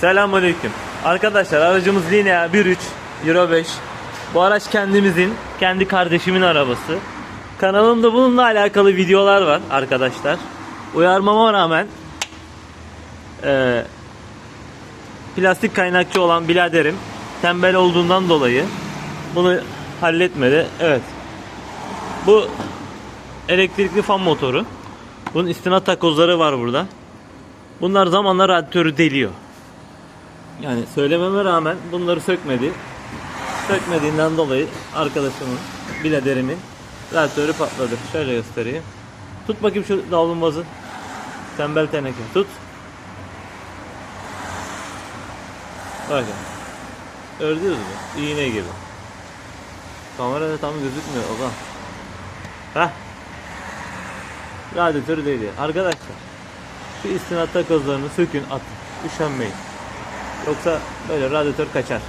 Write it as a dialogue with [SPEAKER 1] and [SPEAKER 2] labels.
[SPEAKER 1] Selamünaleyküm. Arkadaşlar aracımız Linea 1.3 Euro 5. Bu araç kendimizin, kendi kardeşimin arabası. Kanalımda bununla alakalı videolar var arkadaşlar. Uyarmama rağmen eee, plastik kaynakçı olan biraderim tembel olduğundan dolayı bunu halletmedi. Evet. Bu elektrikli fan motoru. Bunun istinat takozları var burada. Bunlar zamanla radyatörü deliyor. Yani söylememe rağmen bunları sökmedi. Sökmediğinden dolayı arkadaşımın, biraderimin radyatörü patladı. Şöyle göstereyim. Tut bakayım şu davlumbazı. Tembel teneke. Tut. Bakın. Gördünüz mü? İğne gibi. Kamerada tam gözükmüyor o zaman. Heh. Radyatörü deliyor. Arkadaşlar şu istinat takozlarını sökün atın. Üşenmeyin. Yoksa böyle radyatör kaçar.